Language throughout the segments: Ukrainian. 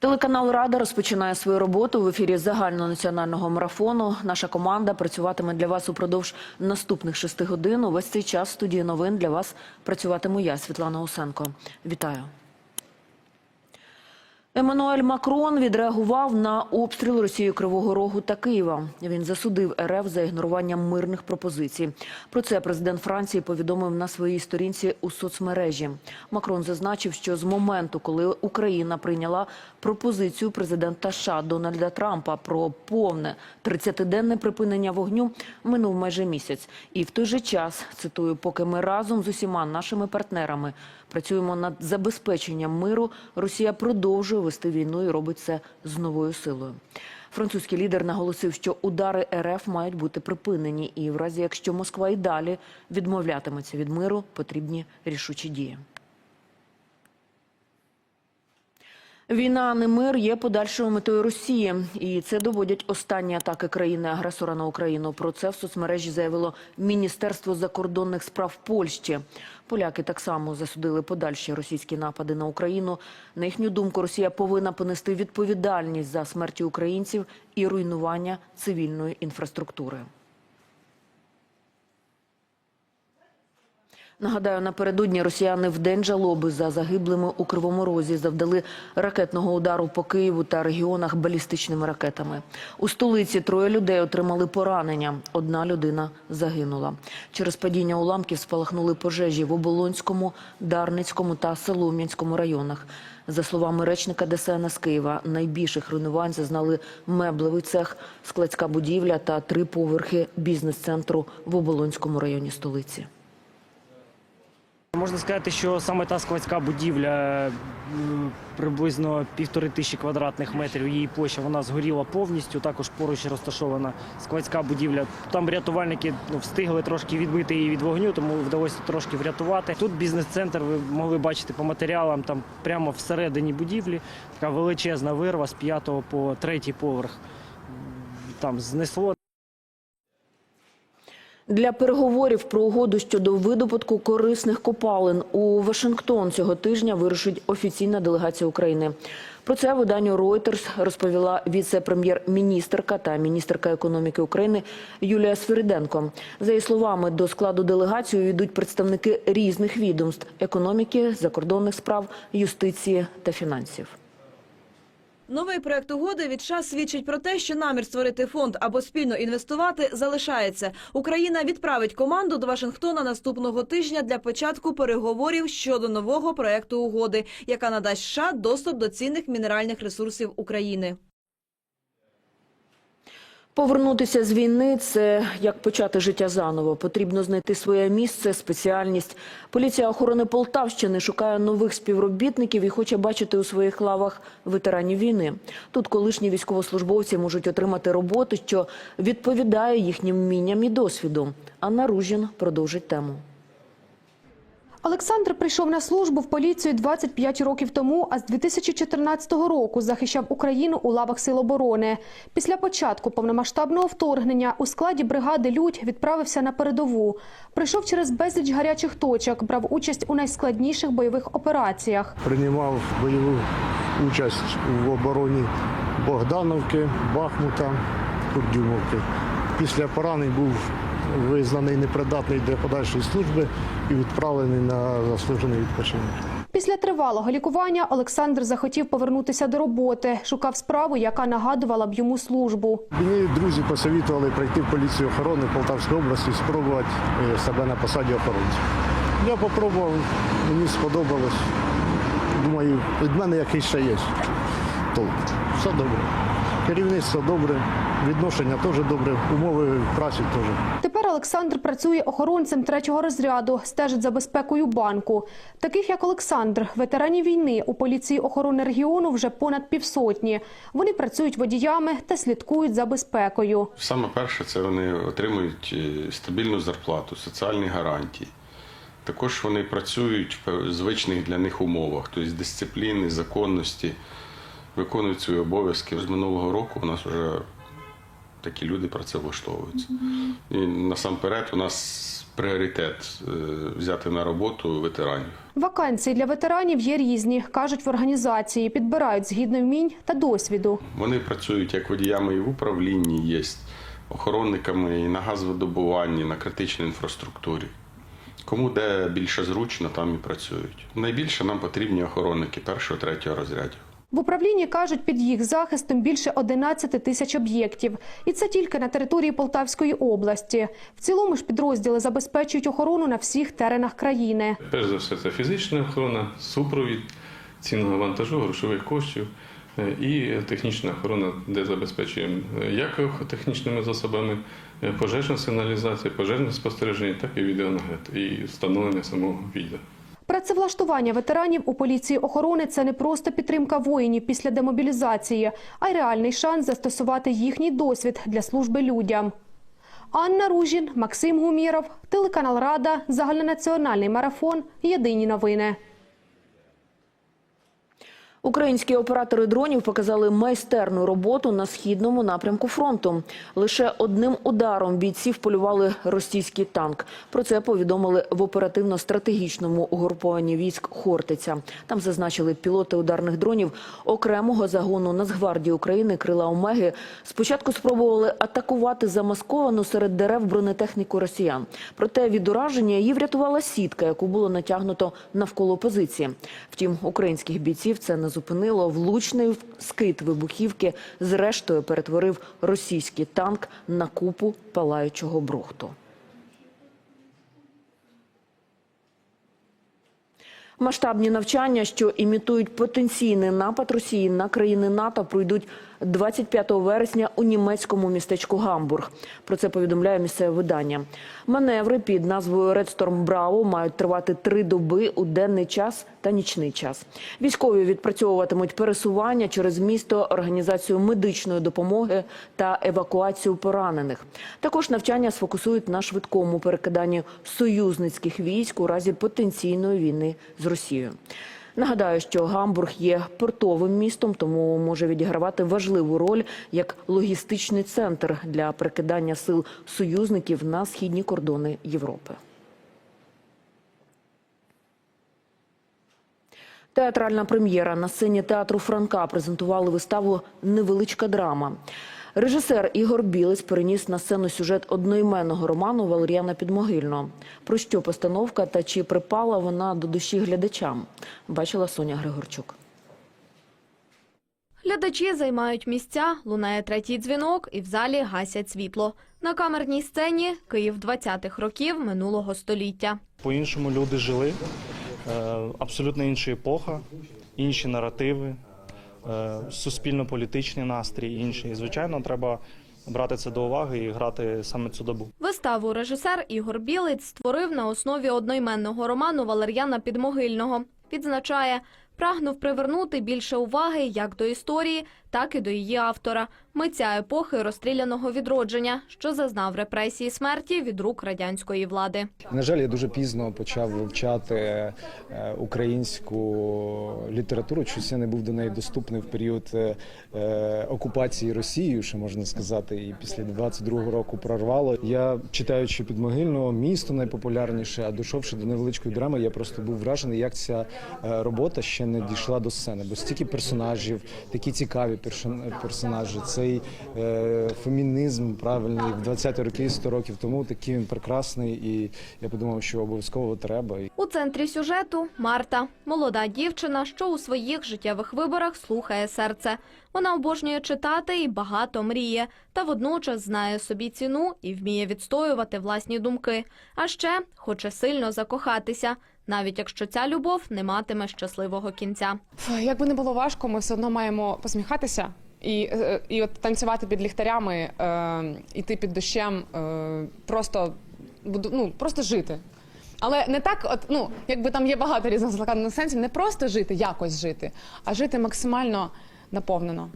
Телеканал Рада розпочинає свою роботу в ефірі загальнонаціонального марафону. Наша команда працюватиме для вас упродовж наступних шести годин. Увесь цей час студії новин для вас працюватиму я, Світлана Усенко. Вітаю. Еммануель Макрон відреагував на обстріл Росією Кривого Рогу та Києва. Він засудив РФ за ігнорування мирних пропозицій. Про це президент Франції повідомив на своїй сторінці у соцмережі. Макрон зазначив, що з моменту, коли Україна прийняла пропозицію президента США Дональда Трампа про повне 30-денне припинення вогню, минув майже місяць. І в той же час, цитую, поки ми разом з усіма нашими партнерами працюємо над забезпеченням миру, Росія продовжує вести війну і робить це з новою силою. Французький лідер наголосив, що удари РФ мають бути припинені, і в разі якщо Москва і далі відмовлятиметься від миру, потрібні рішучі дії. Війна, а не мир є подальшою метою Росії, і це доводять останні атаки країни-агресора на Україну. Про це в соцмережі заявило Міністерство закордонних справ Польщі. Поляки так само засудили подальші російські напади на Україну. На їхню думку, Росія повинна понести відповідальність за смерті українців і руйнування цивільної інфраструктури. Нагадаю, напередодні росіяни в день жалоби за загиблими у Кривому Розі завдали ракетного удару по Києву та регіонах балістичними ракетами. У столиці троє людей отримали поранення. Одна людина загинула. Через падіння уламків спалахнули пожежі в Оболонському, Дарницькому та Солом'янському районах. За словами речника ДСНС Києва, найбільших руйнувань зазнали меблевий цех, складська будівля та три поверхи бізнес-центру в Оболонському районі столиці. Можна сказати, що саме та складська будівля приблизно півтори тисячі квадратних метрів. Її площа вона згоріла повністю. Також поруч розташована складська будівля. Там рятувальники ну, встигли трошки відбити її від вогню, тому вдалося трошки врятувати. Тут бізнес-центр. Ви могли бачити по матеріалам. Там прямо всередині будівлі така величезна вирва з п'ятого по третій поверх. Там знесло. Для переговорів про угоду щодо видобутку корисних копалин у Вашингтон цього тижня вирушить офіційна делегація України. Про це виданню Reuters розповіла віце-прем'єр-міністерка та міністерка економіки України Юлія Свириденко. За її словами, до складу делегації йдуть представники різних відомств економіки, закордонних справ, юстиції та фінансів. Новий проект угоди від США свідчить про те, що намір створити фонд або спільно інвестувати залишається. Україна відправить команду до Вашингтона наступного тижня для початку переговорів щодо нового проекту угоди, яка надасть США доступ до цінних мінеральних ресурсів України. Повернутися з війни це як почати життя заново. Потрібно знайти своє місце, спеціальність. Поліція охорони Полтавщини шукає нових співробітників і хоче бачити у своїх лавах ветеранів війни. Тут колишні військовослужбовці можуть отримати роботу, що відповідає їхнім вмінням і досвіду. Анна Ружін продовжить тему. Олександр прийшов на службу в поліцію 25 років тому, а з 2014 року захищав Україну у лавах Сил оборони. Після початку повномасштабного вторгнення у складі бригади Людь відправився на передову. Прийшов через безліч гарячих точок, брав участь у найскладніших бойових операціях. приймав бойову участь в обороні Богдановки, Бахмута, Курдюмовки. Після поранень був визнаний непридатний для подальшої служби і відправлений на заслужений відпочинок. Після тривалого лікування Олександр захотів повернутися до роботи, шукав справу, яка нагадувала б йому службу. Мені друзі посовітували прийти в поліцію охорони Полтавської області, спробувати е, себе на посаді охоронця. Я попробував, мені сподобалось. Думаю, від мене якийсь ще є толк. Все добре. Керівництво добре, відношення теж добре, умови праці теж. Олександр працює охоронцем третього розряду, стежить за безпекою банку. Таких як Олександр, ветеранів війни у поліції охорони регіону вже понад півсотні. Вони працюють водіями та слідкують за безпекою. Саме перше, це вони отримують е, стабільну зарплату, соціальні гарантії. Також вони працюють в звичних для них умовах, тобто дисципліни, законності, виконують свої обов'язки. З минулого року у нас вже такі люди працевлаштовуються. І насамперед у нас пріоритет е, взяти на роботу ветеранів. Вакансії для ветеранів є різні, кажуть в організації. Підбирають згідно вмінь та досвіду. Вони працюють як водіями і в управлінні, є охоронниками і на газовидобуванні, на критичній інфраструктурі. Кому де більше зручно, там і працюють. Найбільше нам потрібні охоронники першого, третього розрядів. В управлінні кажуть, під їх захистом більше 11 тисяч об'єктів. І це тільки на території Полтавської області. В цілому ж підрозділи забезпечують охорону на всіх теренах країни. Перш за все, це фізична охорона, супровід цінного вантажу, грошових коштів е, і технічна охорона, де забезпечуємо е, як технічними засобами е, пожежна сигналізація, пожежне спостереження, так і відеонагляд і встановлення самого відео. Працевлаштування ветеранів у поліції охорони це не просто підтримка воїнів після демобілізації, а й реальний шанс застосувати їхній досвід для служби людям. Анна Ружін, Максим Гуміров, телеканал Рада, загальнонаціональний марафон. Єдині новини. Українські оператори дронів показали майстерну роботу на східному напрямку фронту. Лише одним ударом бійців полювали російський танк. Про це повідомили в оперативно-стратегічному угрупованні військ Хортиця. Там зазначили пілоти ударних дронів окремого загону Нацгвардії України Крила Омеги. Спочатку спробували атакувати замасковану серед дерев бронетехніку росіян. Проте від ураження її врятувала сітка, яку було натягнуто навколо позиції. Втім, українських бійців це не зупинило. Влучний скид вибухівки зрештою перетворив російський танк на купу палаючого брухту. Масштабні навчання, що імітують потенційний напад Росії на країни НАТО, пройдуть 25 вересня у німецькому містечку Гамбург. Про це повідомляє місцеве видання. Маневри під назвою Red Storm Bravo мають тривати три доби у денний час та нічний час. Військові відпрацьовуватимуть пересування через місто, організацію медичної допомоги та евакуацію поранених. Також навчання сфокусують на швидкому перекиданні союзницьких військ у разі потенційної війни з Росією. Нагадаю, що Гамбург є портовим містом, тому може відігравати важливу роль як логістичний центр для перекидання сил союзників на східні кордони Європи. Театральна прем'єра на сцені театру Франка презентували виставу Невеличка драма. Режисер Ігор Білець переніс на сцену сюжет одноіменного роману Валеріана Підмогильного. Про що постановка та чи припала вона до душі глядачам? Бачила Соня Григорчук. Глядачі займають місця, лунає третій дзвінок і в залі гасять світло. На камерній сцені Київ 20-х років минулого століття. По-іншому люди жили, е, абсолютно інша епоха, інші наративи, суспільно-політичний настрій інший. І, звичайно, треба брати це до уваги і грати саме цю добу. Виставу режисер Ігор Білець створив на основі одноіменного роману Валер'яна Підмогильного. Відзначає, прагнув привернути більше уваги як до історії, так і до її автора, митця епохи розстріляного відродження, що зазнав репресії смерті від рук радянської влади. На жаль, я дуже пізно почав вивчати е, українську літературу. Чогось я не був до неї доступний в період е, е, окупації Росією, що можна сказати, і після 22-го року прорвало. Я читаючи підмогильного місто найпопулярніше, а дійшовши до невеличкої драми, я просто був вражений, як ця робота ще не дійшла до сцени, бо стільки персонажів, такі цікаві персонажі. Цей е, фемінізм правильний в 20-ті роки, 100 років тому такий він прекрасний, і я подумав, що обов'язково треба. У центрі сюжету Марта, молода дівчина, що у своїх життєвих виборах слухає серце. Вона обожнює читати і багато мріє, та водночас знає собі ціну і вміє відстоювати власні думки. А ще хоче сильно закохатися, навіть якщо ця любов не матиме щасливого кінця. Як би не було важко, ми все одно маємо посміхатися і, е, і от танцювати під ліхтарями, е, іти під дощем, е, просто буду ну просто жити. Але не так, от ну якби там є багато різних закладених сенсів, не просто жити, якось жити, а жити максимально наповнено,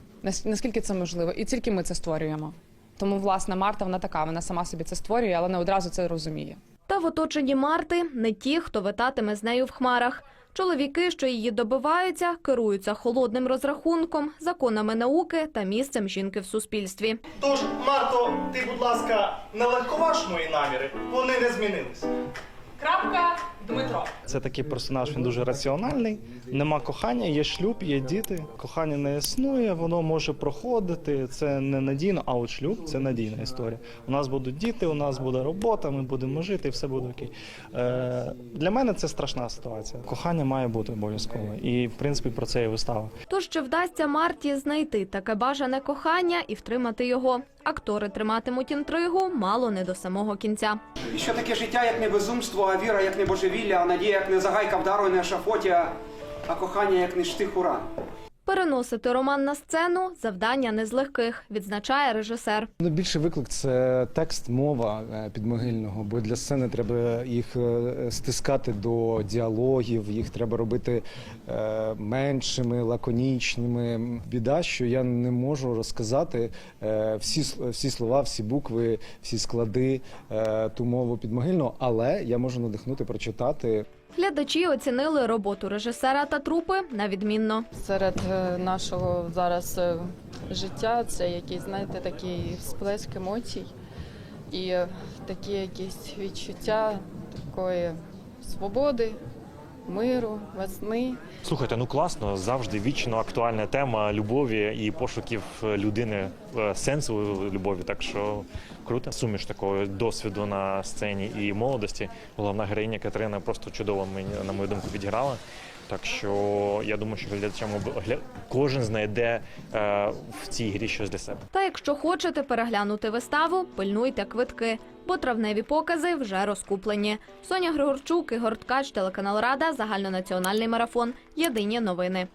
наскільки це можливо, і тільки ми це створюємо. Тому, власне, Марта вона така, вона сама собі це створює, але не одразу це розуміє. Та в оточенні Марти не ті, хто витатиме з нею в хмарах. Чоловіки, що її добиваються, керуються холодним розрахунком, законами науки та місцем жінки в суспільстві. Тож, Марто, ти, будь ласка, не легковаж мої наміри, вони не змінились. Крапка Дмитро. Це такий персонаж, він дуже раціональний. Нема кохання, є шлюб, є діти. Кохання не існує, воно може проходити. Це не надійно, а от шлюб це надійна історія. У нас будуть діти, у нас буде робота, ми будемо жити, і все буде окей. Е, для мене це страшна ситуація. Кохання має бути обов'язково. І в принципі про це і вистава. Тож чи вдасться Марті знайти таке бажане кохання і втримати його? Актори триматимуть інтригу мало не до самого кінця. І що таке життя, як не безумство, а віра, як не божевілля, а надія, як не загайка вдару на ешафоті, а- а кохання, як не штих уран. Переносити роман на сцену завдання не з легких, відзначає режисер. Ну, більший виклик це текст, мова е, підмогильного, бо для сцени треба їх е, стискати до діалогів, їх треба робити е, меншими, лаконічними. Біда, що я не можу розказати всі, всі слова, всі букви, всі склади, ту мову підмогильного, але я можу надихнути прочитати Глядачі оцінили роботу режисера та трупи на відмінно. серед е, нашого зараз е, життя це якийсь, знаєте, такий сплеск емоцій і е, такі якісь відчуття такої свободи, миру, весни. Слухайте, ну класно, завжди вічно актуальна тема любові і пошуків людини е, сенсу любові. Так що круто. Суміш такого досвіду на сцені і молодості. Головна героїня Катерина просто чудово мені, на мою думку, відіграла. Так що я думаю, що глядачам кожен знайде е, в цій грі щось для себе. Та якщо хочете переглянути виставу, пильнуйте квитки, бо травневі покази вже розкуплені. Соня Григорчук, Ігор Ткач, телеканал Рада, загальнонаціональний марафон. Єдині новини.